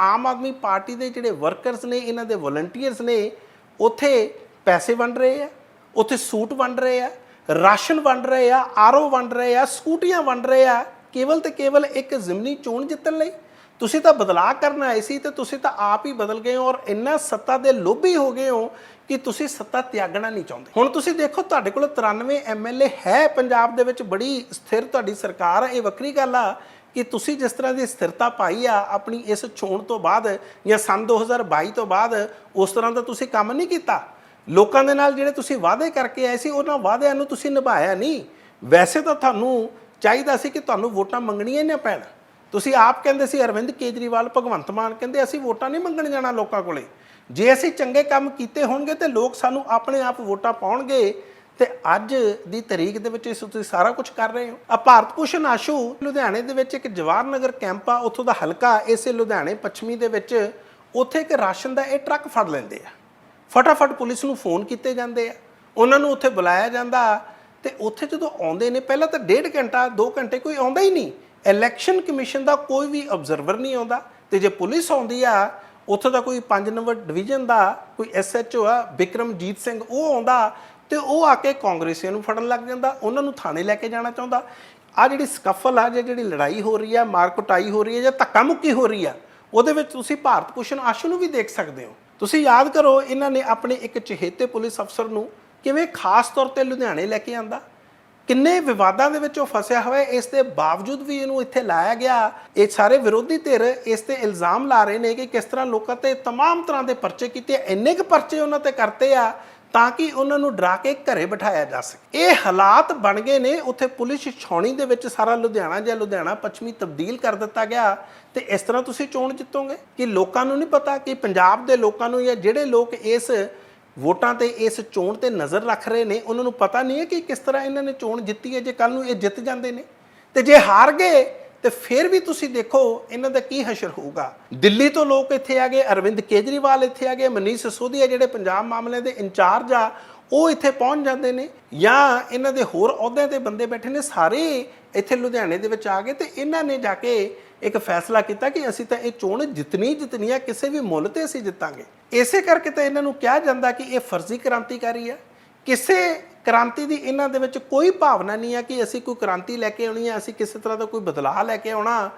Aam Aadmi party ਦੇ ਜਿਹੜੇ workers ਨੇ, ਇਹਨਾਂ ਦੇ ਵਲੰਟੀਅਰਸ ਨੇ, ਉੱਥੇ ਪੈਸੇ ਵੰਡ ਰਹੇ ਆ, ਉੱਥੇ ਸੂਟ ਵੰਡ ਰਹੇ ਆ, ਰਾਸ਼ਨ ਵੰਡ ਰਹੇ ਆ ਆਰਓ ਵੰਡ ਰਹੇ ਆ, ਸਕੂਟੀਆਂ ਵੰਡ ਰਹੇ ਆ। ਕੇਵਲ ਤੇ ਕੇਵਲ ਇੱਕ ਜ਼ਿਮਨੀ ਚੋਣ ਜਿੱਤਣ ਲਈ। ਤੁਸੀਂ ਤਾਂ ਬਦਲਾਅ ਕਰਨ ਆਏ ਸੀ ਤੇ ਤੁਸੀਂ ਤਾਂ ਆਪ ਹੀ ਬਦਲ ਗਏ ਹੋ ਔਰ ਇੰਨਾ ਸੱਤਾ ਦੇ ਲੋਭੀ ਹੋ ਗਏ ਹੋ ਕਿ ਤੁਸੀਂ ਸੱਤਾ ਤਿਆਗਣਾ ਨਹੀਂ ਚਾਹੁੰਦੇ। ਹੁਣ ਤੁਸੀਂ ਦੇਖੋ, ਤੁਹਾਡੇ ਕੋਲ 93 ਐਮਐਲਏ ਹੈ ਪੰਜਾਬ ਦੇ ਵਿੱਚ, ਬੜੀ ਸਥਿਰ ਤੁਹਾਡੀ ਸਰਕਾਰ ਹੈ ਇਹ ਵੱਖਰੀ ਗੱਲ ਆ ਕਿ ਤੁਸੀਂ ਜਿਸ ਤਰ੍ਹਾਂ ਦੀ ਸਥਿਰਤਾ ਪਾਈ ਆ ਆਪਣੀ ਇਸ ਚੋਣ ਤੋਂ ਬਾਅਦ ਜਾਂ ਸੰਨ 2022 ਤੋਂ ਬਾਅਦ, ਉਸ ਤਰ੍ਹਾਂ ਦਾ ਤੁਸੀਂ ਕੰਮ ਨਹੀਂ ਕੀਤਾ। ਲੋਕਾਂ ਦੇ ਨਾਲ ਜਿਹੜੇ ਤੁਸੀਂ ਵਾਅਦੇ ਕਰਕੇ ਆਏ ਸੀ, ਉਹਨਾਂ ਵਾਅਦਿਆਂ ਨੂੰ ਤੁਸੀਂ ਨਿਭਾਇਆ ਨਹੀਂ। ਵੈਸੇ ਤਾਂ ਤੁਹਾਨੂੰ ਚਾਹੀਦਾ ਸੀ ਕਿ ਤੁਹਾਨੂੰ ਵੋਟਾਂ ਮੰਗਣੀਆਂ ਹੀ ਨਾ ਪੈਣ। ਤੁਸੀਂ ਆਪ ਕਹਿੰਦੇ ਸੀ, ਅਰਵਿੰਦ ਕੇਜਰੀਵਾਲ, ਭਗਵੰਤ ਮਾਨ, ਕਹਿੰਦੇ, ਅਸੀਂ ਵੋਟਾਂ ਨਹੀਂ ਮੰਗਣ ਜਾਣਾ ਲੋਕਾਂ ਕੋਲੇ। ਜੇ ਅਸੀਂ ਚੰਗੇ ਕੰਮ ਕੀਤੇ ਹੋਣਗੇ ਤੇ ਲੋਕ ਸਾਨੂੰ ਆਪਣੇ ਆਪ ਵੋਟਾਂ ਪਾਉਣਗੇ ਤੇ ਅੱਜ ਦੀ ਤਰੀਕ ਦੇ ਵਿੱਚ ਇਸ ਤੁਸੀਂ ਸਾਰਾ ਕੁਝ ਕਰ ਰਹੇ ਹੋ। ਆ ਭਾਰਤ ਭੂਸ਼ਣ ਆਸ਼ੂ ਲੁਧਿਆਣੇ ਦੇ ਵਿੱਚ ਇੱਕ ਜਵਾਹਰ ਨਗਰ ਕੈਂਪ ਆ, ਉੱਥੋਂ ਦਾ ਹਲਕਾ ਇਸੇ ਲੁਧਿਆਣੇ ਪੱਛਮੀ ਦੇ ਵਿੱਚ ਉੱਥੇ ਇੱਕ ਰਾਸ਼ਨ ਦਾ ਇਹ ਟਰੱਕ ਫੜ ਲੈਂਦੇ ਆ। ਫਟਾਫਟ ਪੁਲਿਸ ਨੂੰ ਫੋਨ ਕੀਤੇ ਜਾਂਦੇ ਆ। ਉਹਨਾਂ ਨੂੰ ਉੱਥੇ ਬੁਲਾਇਆ ਜਾਂਦਾ ਤੇ ਉੱਥੇ ਜਦੋਂ ਆਉਂਦੇ ਨੇ, ਪਹਿਲਾਂ ਤਾਂ ਡੇਢ ਘੰਟਾ 2 ਘੰਟੇ ਕੋਈ ਆਉਂਦਾ ਹੀ ਨਹੀਂ। ਇਲੈਕਸ਼ਨ ਕਮਿਸ਼ਨ ਦਾ ਕੋਈ ਵੀ ਆਬਜ਼ਰਵਰ ਨਹੀਂ ਆਉਂਦਾ ਤੇ ਜੇ ਪੁਲਿਸ ਆਉਂਦੀ ਆ, ਉੱਥੇ ਦਾ ਕੋਈ 5 ਨੰਬਰ ਡਿਵੀਜ਼ਨ ਦਾ, ਕੋਈ ਐਸਐਚਓ ਆ, ਬਿਕਰਮਜੀਤ ਸਿੰਘ, ਉਹ ਆਉਂਦਾ ਤੇ ਉਹ ਆ ਕੇ ਕਾਂਗਰਸੀਆਂ ਨੂੰ ਫੜਨ ਲੱਗ ਜਾਂਦਾ ਉਹਨਾਂ ਨੂੰ ਥਾਣੇ ਲੈ ਕੇ ਜਾਣਾ ਚਾਹੁੰਦਾ ਆ ਜਿਹੜੀ ਸਕਫਲ ਆ ਜਾਂ ਜਿਹੜੀ ਲੜਾਈ ਹੋ ਰਹੀ ਆ ਮਾਰ ਕੁਟਾਈ ਹੋ ਰਹੀ ਹੈ ਜਾਂ ਧੱਕਾ ਮੁੱਕੀ ਹੋ ਰਹੀ ਆ ਉਹਦੇ ਵਿੱਚ ਤੁਸੀਂ ਭਾਰਤ ਭੂਸ਼ਣ ਆਸ਼ੂ ਨੂੰ ਵੀ ਦੇਖ ਸਕਦੇ ਹੋ ਤੁਸੀਂ ਯਾਦ ਕਰੋ ਇਹਨਾਂ ਨੇ ਆਪਣੇ ਇੱਕ ਚਹੇਤੇ ਪੁਲਿਸ ਅਫਸਰ ਨੂੰ ਕਿਵੇਂ ਖਾਸ ਤੌਰ ਤੇ ਲੁਧਿਆਣੇ ਲੈ ਕੇ ਆਂਦਾ ਕਿੰਨੇ ਵਿਵਾਦਾਂ ਦੇ ਵਿੱਚ ਉਹ ਫਸਿਆ ਹੋਇਆ ਹੈ ਇਸ ਦੇ ਬਾਵਜੂਦ ਵੀ ਇਹਨੂੰ ਇੱਥੇ ਲਾਇਆ ਗਿਆ ਇਹ ਸਾਰੇ ਵਿਰੋਧੀ ਧਿਰ ਇਸ ਤੇ ਇਲਜ਼ਾਮ ਲਾ ਰਹੇ ਨੇ ਕਿ ਕਿਸ ਤਰ੍ਹਾਂ ਲੋਕਾਂ ਤੇ तमाम ਤਰ੍ਹਾਂ ਦੇ ਪਰਚੇ ਕੀਤੇ ਇੰਨੇ ਕੁ ਪਰਚੇ ਉਹਨਾਂ ਤੇ ਕਰਤੇ ਆ ਤਾਂ ਕਿ ਉਹਨਾਂ ਨੂੰ ਡਰਾ ਕੇ ਘਰੇ ਬਿਠਾਇਆ ਜਾ ਸਕੇ। ਇਹ ਹਾਲਾਤ ਬਣ ਗਏ ਨੇ। ਉੱਥੇ ਪੁਲਿਸ ਛਾਉਣੀ ਦੇ ਵਿੱਚ ਸਾਰਾ ਲੁਧਿਆਣਾ ਜਾਂ ਲੁਧਿਆਣਾ ਪੱਛਮੀ ਤਬਦੀਲ ਕਰ ਦਿੱਤਾ ਗਿਆ। ਤੇ ਇਸ ਤਰ੍ਹਾਂ ਤੁਸੀਂ ਚੋਣ ਜਿੱਤੋਗੇ? ਕਿ ਲੋਕਾਂ ਨੂੰ ਨਹੀਂ ਪਤਾ ਕਿ ਪੰਜਾਬ ਦੇ ਲੋਕਾਂ ਨੂੰ ਜਾਂ ਜਿਹੜੇ ਲੋਕ ਇਸ ਵੋਟਾਂ ਤੇ ਇਸ ਚੋਣ ਤੇ ਨਜ਼ਰ ਰੱਖ ਰਹੇ ਨੇ, ਉਹਨਾਂ ਨੂੰ ਪਤਾ ਨਹੀਂ ਹੈ ਕਿ ਕਿਸ ਤਰ੍ਹਾਂ ਇਹਨਾਂ ਨੇ ਚੋਣ ਜਿੱਤੀ ਹੈ ਜੇ ਕੱਲ ਨੂੰ ਇਹ ਜਿੱਤ ਜਾਂਦੇ ਨੇ? ਤੇ ਜੇ ਹਾਰ ਗਏ ਤੇ ਫਿਰ ਵੀ ਤੁਸੀਂ ਦੇਖੋ ਇਹਨਾਂ ਦਾ ਕੀ ਹਸ਼ਰ ਹੋਊਗਾ। ਦਿੱਲੀ ਤੋਂ ਲੋਕ ਇੱਥੇ ਆ ਗਏ, ਅਰਵਿੰਦ ਕੇਜਰੀਵਾਲ ਇੱਥੇ ਆ ਗਏ, ਮਨੀਸ਼ ਸਿਸੋਦੀਆ ਜਿਹੜੇ ਪੰਜਾਬ ਮਾਮਲਿਆਂ ਦੇ ਇੰਚਾਰਜ ਆ, ਉਹ ਇੱਥੇ ਪਹੁੰਚ ਜਾਂਦੇ ਨੇ ਜਾਂ ਇਹਨਾਂ ਦੇ ਹੋਰ ਅਹੁਦਿਆਂ ਤੇ ਬੰਦੇ ਬੈਠੇ ਨੇ, ਸਾਰੇ ਇੱਥੇ ਲੁਧਿਆਣੇ ਦੇ ਵਿੱਚ ਆ ਗਏ ਤੇ ਇਹਨਾਂ ਨੇ ਜਾ ਕੇ ਇੱਕ ਫੈਸਲਾ ਕੀਤਾ ਕਿ ਅਸੀਂ ਤਾਂ ਇਹ ਚੋਣ ਜਿੱਤਣੀ ਜਿੱਤਣੀ ਆ, ਕਿਸੇ ਵੀ ਮੁੱਲ ਤੇ ਅਸੀਂ ਜਿੱਤਾਂਗੇ। ਇਸੇ ਕਰਕੇ ਤਾਂ ਇਹਨਾਂ ਨੂੰ ਕਿਹਾ ਜਾਂਦਾ ਕਿ ਇਹ ਫਰਜ਼ੀ ਕ੍ਰਾਂਤੀਕਾਰੀ ਆ। ਕਿਸੇ ਕ੍ਰਾਂਤੀ ਦੀ ਇਹਨਾਂ ਦੇ ਵਿੱਚ ਕੋਈ ਭਾਵਨਾ ਨਹੀਂ ਹੈ ਕਿ ਅਸੀਂ ਕੋਈ ਕ੍ਰਾਂਤੀ ਲੈ ਕੇ ਆਉਣੀ ਹੈ ਅਸੀਂ ਕਿਸੇ ਤਰ੍ਹਾਂ ਦਾ ਕੋਈ ਬਦਲਾਅ ਲੈ ਕੇ ਆਉਣਾ।